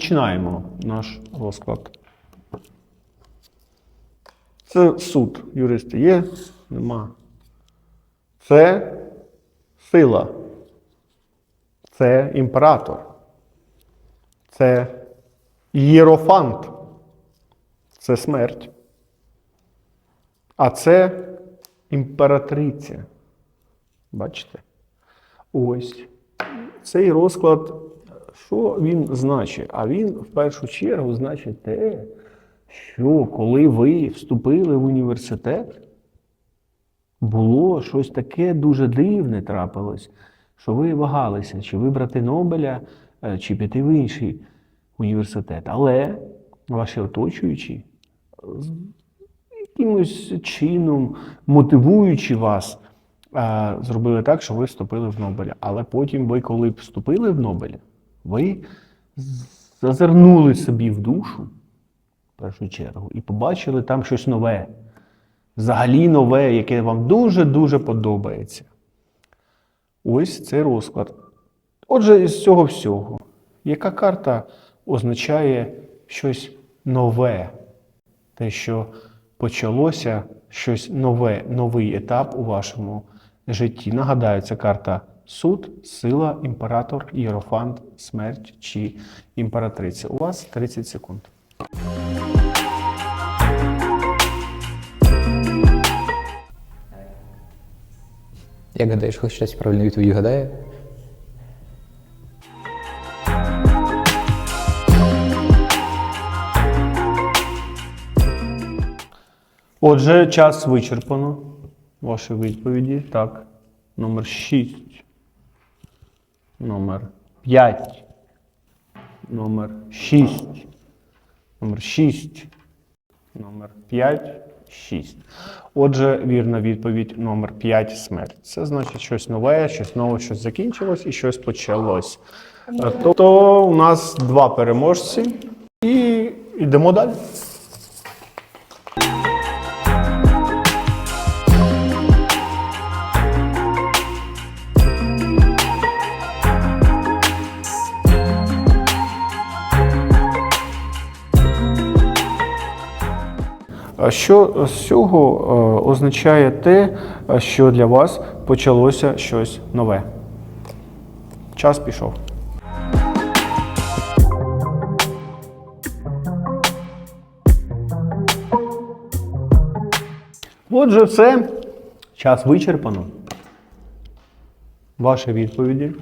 Починаємо наш розклад. Це суд. Юристи є? Нема. Це сила. Це імператор. Це єрофант. Це смерть. А це імператриця. Бачите? Ось. Цей розклад, що він значить? А він в першу чергу значить те, що коли ви вступили в університет, було щось таке дуже дивне трапилось, що ви вагалися, чи вибрати Нобеля, е, чи піти в інший університет. Але ваші оточуючі якимось чином, мотивуючи вас, е, зробили так, що ви вступили в Нобеля. Але потім ви, коли вступили в Нобеля, ви зазирнули собі в душу, в першу чергу, і побачили там щось нове. Взагалі нове, яке вам дуже-дуже подобається. Ось цей розклад. Отже, із цього всього, яка карта означає щось нове? Те, що почалося щось нове, новий етап у вашому житті. Нагадаю, це карта суд, сила, імператор, ієрофант, смерть чи імператриця. У вас 30 секунд. Як гадаєш, хоч щось правильну відповідь гадає? Отже, час вичерпано. Ваші відповіді. Так. Номер 6. Номер 5. Номер 6. Номер 6. Номер 5. 6. Отже, вірна відповідь номер 5 смерть. Це значить щось нове, щось нове, щось закінчилось і щось почалось. Е, Тобто у нас два переможці. І йдемо далі. Що з цього е, означає те, е, що для вас почалося щось нове? Час пішов. Отже, все. Час вичерпано. Ваші відповіді.